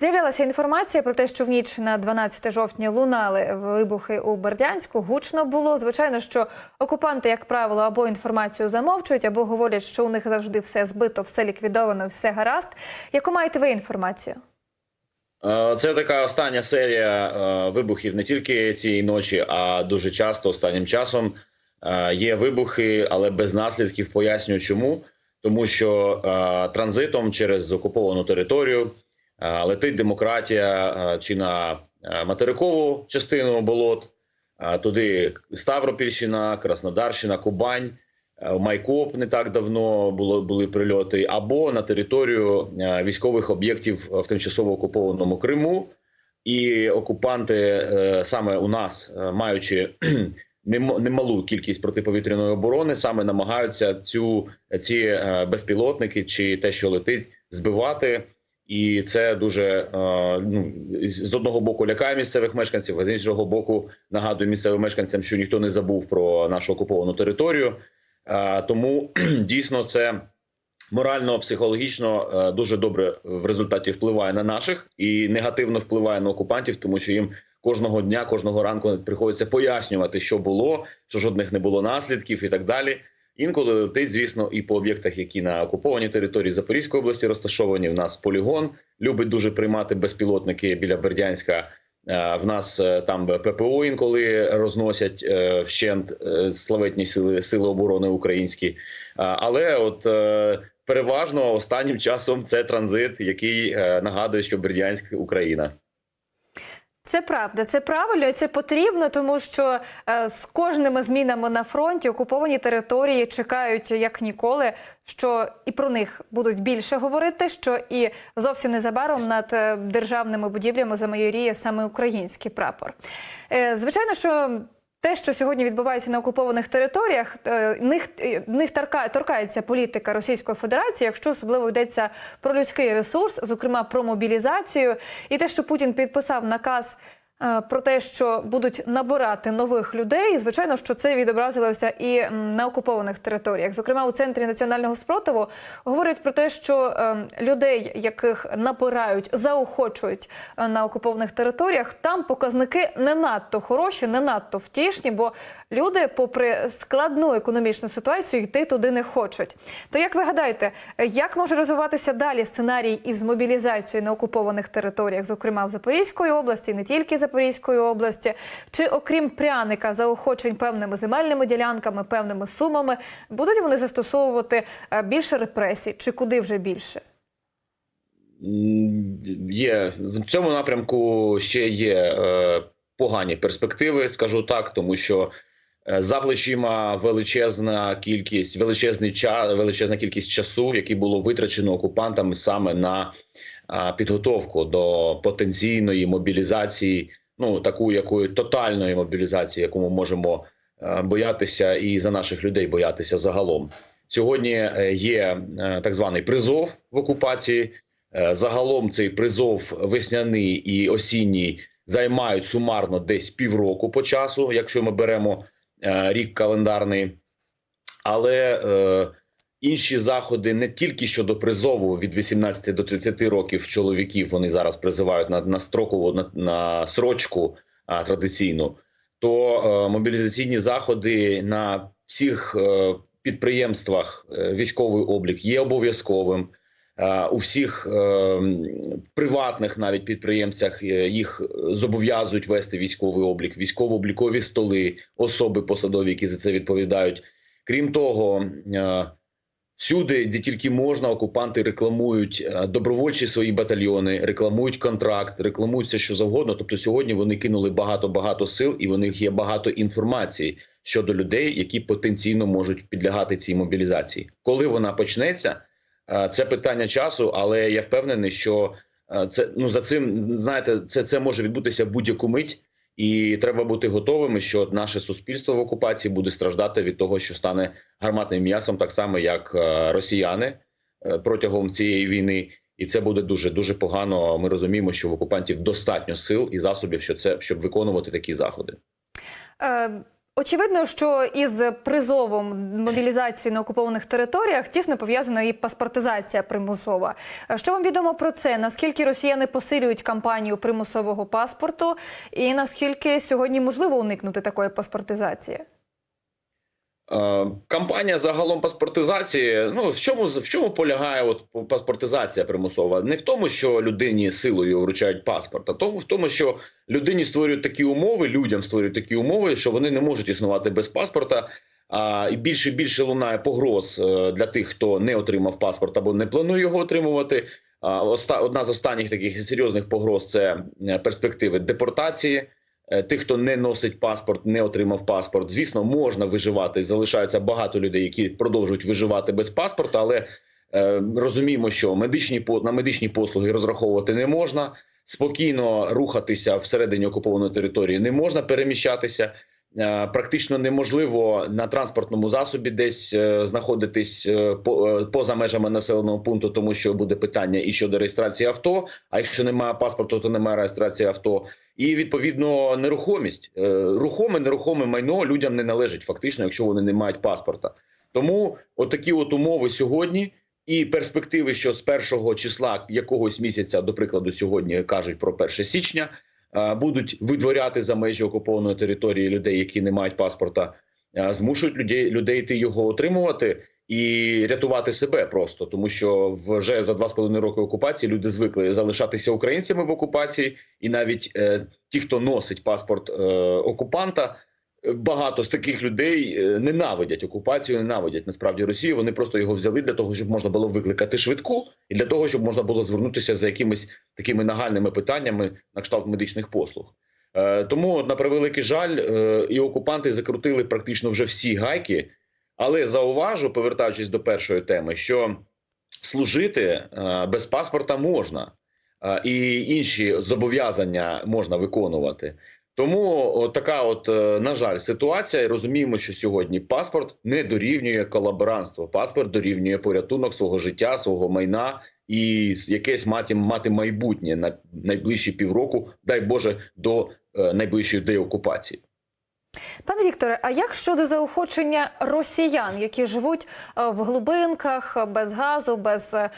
З'явилася інформація про те, що в ніч на 12 жовтня лунали вибухи у Бердянську. Гучно було. Звичайно, що окупанти, як правило, або інформацію замовчують, або говорять, що у них завжди все збито, все ліквідовано, все гаразд. Яку маєте ви інформацію? Е, Це така остання серія е, вибухів не тільки цієї ночі, а дуже часто останнім часом е, є вибухи, але без наслідків. Поясню, чому тому, що транзитом через окуповану територію летить демократія е, чи на е, материкову частину болот, е, туди Ставропільщина, Краснодарщина, Кубань. Е, Майкоп не так давно було були прильоти, або на територію е, військових об'єктів в тимчасово окупованому Криму. І окупанти е, саме у нас, е, маючи нем- немалу кількість протиповітряної оборони, саме намагаються цю ці е, безпілотники чи те, що летить, збивати. І це дуже е, ну з одного боку лякає місцевих мешканців, а з іншого боку нагадує місцевим мешканцям, що ніхто не забув про нашу окуповану територію. Е, Тому дійсно це морально, психологічно е, дуже добре в результаті впливає на наших і негативно впливає на окупантів, тому що їм кожного дня, кожного ранку приходиться пояснювати, що було, що жодних не було наслідків і так далі. Інколи летить, звісно, і по об'єктах, які на окупованій території Запорізької області розташовані. У нас полігон любить дуже приймати безпілотники біля Бердянська. Е, В нас е, там ППО інколи розносять е, вщент славетні сили сили оборони українські. Але от переважно останнім часом це транзит, який нагадує, що Бердянськ Україна. Це правда, це правильно, це потрібно, тому що е, з кожними змінами на фронті окуповані території чекають як ніколи, що і про них будуть більше говорити. Що і зовсім незабаром над е, державними будівлями замайоріє саме український прапор. Е, звичайно, що. Те, що сьогодні відбувається на окупованих територіях, е, них, е, них торка, торкається політика Російської Федерації, якщо особливо йдеться про людський ресурс, зокрема про мобілізацію, і те, що Путін підписав наказ про те, що будуть набирати нових людей. І, звичайно, що це відобразилося і на окупованих територіях. Зокрема, у центрі національного спротиву говорять про те, що е, людей, яких набирають, заохочують е, на окупованих територіях, там показники не надто хороші, не надто втішні, бо люди, попри складну економічну ситуацію, йти туди не хочуть. То як ви гадаєте, як може розвиватися далі сценарій із мобілізацією на окупованих територіях, зокрема в Запорізької області, не тільки Запорізької області, чи окрім пряника заохочень певними земельними ділянками, певними сумами, будуть вони застосовувати е, більше репресій, чи куди вже більше? Є. В цьому напрямку ще є е, погані перспективи, скажу так, тому що е, за плечима величезна кількість, величезний час, величезна кількість часу, який було витрачено окупантами саме на а, підготовку до потенційної мобілізації, ну таку якої тотальної мобілізації, яку ми можемо е, боятися, і за наших людей боятися загалом. Сьогодні е, є е, так званий призов в окупації. Загалом цей призов весняний і осінній займають сумарно десь півроку по часу, якщо ми беремо рік календарний. Але інші заходи не тільки щодо призову від 18 до 30 років чоловіків вони зараз призивають на, на строкову на, на срочку а, традиційну, то е, мобілізаційні заходи на всіх е, підприємствах е, військовий облік є обов'язковим. Е, У всіх е, приватних навіть підприємцях е, їх зобов'язують вести військовий облік, військово-облікові столи, особи посадові, які за це відповідають. Крім того, е, всюди, де тільки можна, окупанти рекламують е, добровольчі свої батальйони, рекламують контракт, рекламують все, що завгодно. Тобто, сьогодні вони кинули багато багато сил, і в них є багато інформації щодо людей, які потенційно можуть підлягати цій мобілізації. Коли вона почнеться, е, це питання часу, але я впевнений, що е, це ну за цим знаєте, це, це може відбутися будь-яку мить. І треба бути готовими, що наше суспільство в окупації буде страждати від того, що стане гарматним м'ясом, так само як е, росіяни е, протягом цієї війни. І це буде дуже дуже погано. Ми розуміємо, що в окупантів достатньо сил і засобів, що це щоб виконувати такі заходи. Очевидно, що із призовом мобілізації на окупованих територіях тісно пов'язана і паспортизація примусова. Що вам відомо про це? Наскільки росіяни посилюють кампанію примусового паспорту, і наскільки сьогодні можливо уникнути такої паспортизації? Е, Кампанія загалом паспортизації. Ну в чому в чому полягає от паспортизація примусова? Не в тому, що людині силою вручають паспорт, а тому в тому, що людині створюють такі умови, людям створюють такі умови, що вони не можуть існувати без паспорта. А і більше і більше лунає погроз е, для тих, хто не отримав паспорт або не планує його отримувати. Одна з останніх таких серйозних погроз це е, перспективи депортації. Е, Тих, хто не носить паспорт, не отримав паспорт. Звісно, можна виживати. Залишається багато людей, які продовжують виживати без паспорта, але е, розуміємо, що медичні на медичні послуги розраховувати не можна. Спокійно рухатися всередині окупованої території не можна переміщатися. Е, Практично неможливо на транспортному засобі десь е, знаходитись е, по- поза межами населеного пункту, тому що буде питання і щодо реєстрації авто. А якщо немає паспорту, то немає реєстрації авто. І відповідно нерухомість рухоме нерухоме майно людям не належить фактично, якщо вони не мають паспорта. Тому отакі от умови сьогодні. І перспективи, що з першого числа якогось місяця, до прикладу, сьогодні кажуть про 1 січня, будуть видворяти за межі окупованої території людей, які не мають паспорта, змушують людей людей йти його отримувати і рятувати себе просто, тому що вже за два з половиною роки окупації люди звикли залишатися українцями в окупації, і навіть е, ті, хто носить паспорт е, окупанта. Багато з таких людей е, ненавидять окупацію, ненавидять насправді Росію. Вони просто його взяли для того, щоб можна було викликати швидку, і для того, щоб можна було звернутися за якимись такими нагальними питаннями на кшталт медичних послуг. Е, Тому, на превеликий жаль, е, і окупанти закрутили практично вже всі гайки. Але зауважу, повертаючись до першої теми, що служити без паспорта можна, і інші зобов'язання можна виконувати. Тому така, от е, на жаль, ситуація. І Розуміємо, що сьогодні паспорт не дорівнює колаборантство. Паспорт дорівнює порятунок свого життя, свого майна і якесь мати, мати майбутнє на найближчі півроку, дай Боже, до е, найближчої деокупації. Пане Вікторе, а як щодо заохочення росіян, які живуть е, в глибинках, без газу, без е,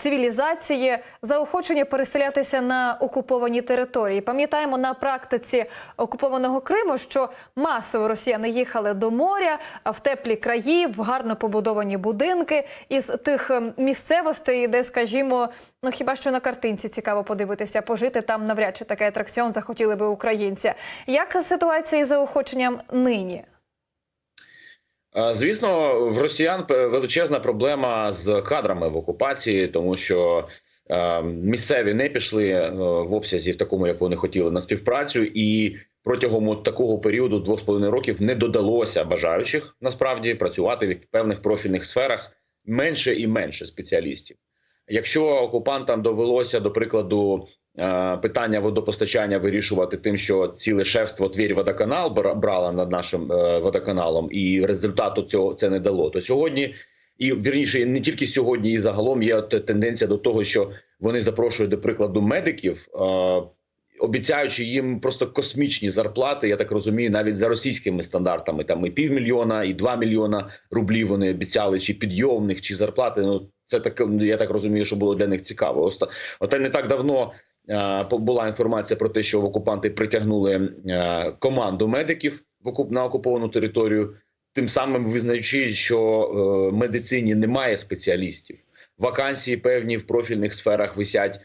цивілізації, заохочення переселятися на окуповані території? Пам'ятаємо на практиці окупованого Криму, що масово росіяни їхали до моря в теплі краї, в гарно побудовані будинки із тих місцевостей, де, скажімо, ну хіба що на картинці цікаво подивитися, пожити там навряд чи такий атракціон захотіли би українці. Як ситуація із заохоченням нині? Звісно, в росіян величезна проблема з кадрами в окупації, тому що е, місцеві не пішли е, в обсязі в такому, як вони хотіли, на співпрацю, і протягом от такого періоду двох з половиною років не додалося бажаючих насправді працювати в певних профільних сферах менше і менше спеціалістів. Якщо окупантам довелося, до прикладу, е, питання водопостачання вирішувати тим, що ціле шефство Тверь водоканал бра- брала над нашим е, водоканалом, і результату цього це не дало. То сьогодні, і вірніше, не тільки сьогодні, і загалом є тенденція до того, що вони запрошують до прикладу медиків. Обіцяючи їм просто космічні зарплати, я так розумію, навіть за російськими стандартами, там і півмільйона, і два мільйона рублів вони обіцяли, чи підйомних, чи зарплати. Ну це так, я так розумію, що було для них цікаво. Оста- От не так давно е, була інформація про те, що окупанти притягнули е, команду медиків в на окуповану територію, тим самим визнаючи, що е, в медицині немає спеціалістів. Вакансії певні в профільних сферах висять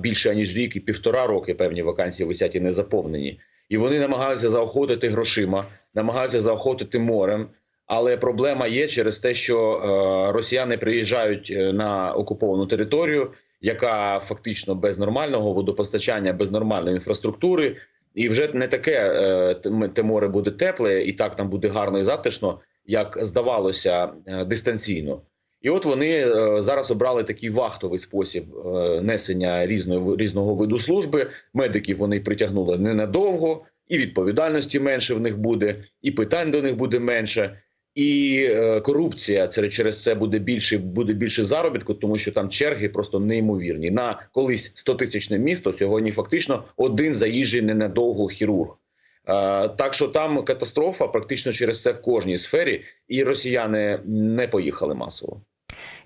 більше ніж рік і півтора роки. Певні вакансії висять і не заповнені. І вони намагаються заохотити грошима, намагаються заохотити морем. Але проблема є через те, що е, росіяни приїжджають е, на окуповану територію, яка фактично без нормального водопостачання, без нормальної інфраструктури, і вже не таке е, те- море буде тепле, і так там буде гарно і затишно, як здавалося е, дистанційно. І от вони е, зараз обрали такий вахтовий спосіб е, несення різної різного виду служби. Медиків вони притягнули ненадовго, і відповідальності менше в них буде, і питань до них буде менше. І е, корупція через це буде більше, буде більше заробітку, тому що там черги просто неймовірні. На колись 100-тисячне місто сьогодні фактично один заїжджий ненадовго хірург. Так що там катастрофа практично через це в кожній сфері, і росіяни не поїхали масово.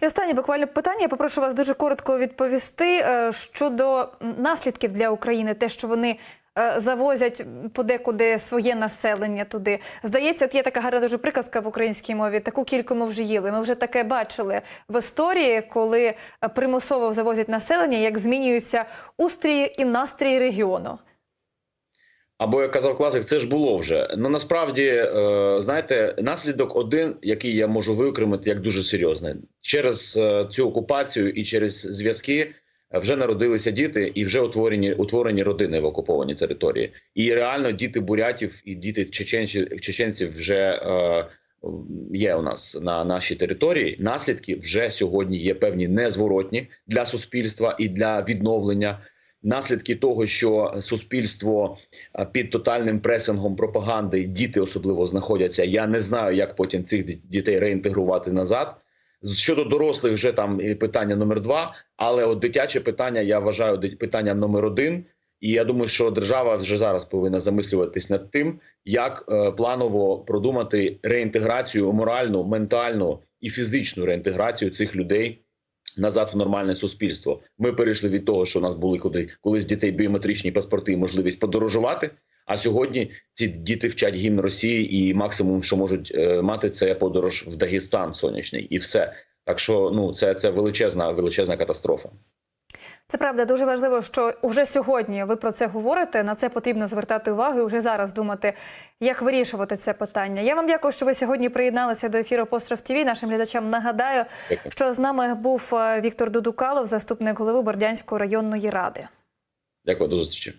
І останнє буквально питання. Я попрошу вас дуже коротко відповісти е, щодо наслідків для України, те, що вони е, завозять подекуди своє населення туди. Здається, от є така гарна дуже приказка в українській мові. Таку кільку ми вже їли. Ми вже таке бачили в історії, коли е, примусово завозять населення, як змінюються устрій і настрій регіону. Або як казав класик, це ж було вже. Ну насправді, е, знаєте, наслідок один, який я можу виокремити як дуже серйозний, через е, цю окупацію і через зв'язки вже народилися діти і вже утворені утворені родини в окупованій території. І реально діти бурятів і діти чеченців, чеченців вже е, є у нас на нашій території. Наслідки вже сьогодні є певні незворотні для суспільства і для відновлення. Наслідки того, що суспільство під тотальним пресингом пропаганди діти особливо знаходяться. Я не знаю, як потім цих дітей реінтегрувати назад. Щодо дорослих, вже там питання номер два. Але от дитяче питання я вважаю питанням номер один. І я думаю, що держава вже зараз повинна замислюватись над тим, як е, планово продумати реінтеграцію моральну, ментальну і фізичну реінтеграцію цих людей назад в нормальне суспільство. Ми перейшли від того, що у нас були куди колись дітей біометричні паспорти і можливість подорожувати. А сьогодні ці діти вчать гімн Росії, і максимум, що можуть е, мати, це подорож в Дагестан сонячний, і все. Так що ну це, це величезна, величезна катастрофа. Це правда дуже важливо, що вже сьогодні ви про це говорите. На це потрібно звертати увагу і вже зараз думати, як вирішувати це питання. Я вам дякую, що ви сьогодні приєдналися до ефіру Постров ТВ. Нашим глядачам нагадаю, Дякую. що з нами був е, Віктор Дудукалов, заступник голови Бордянської районної ради. Дякую, до зустрічі.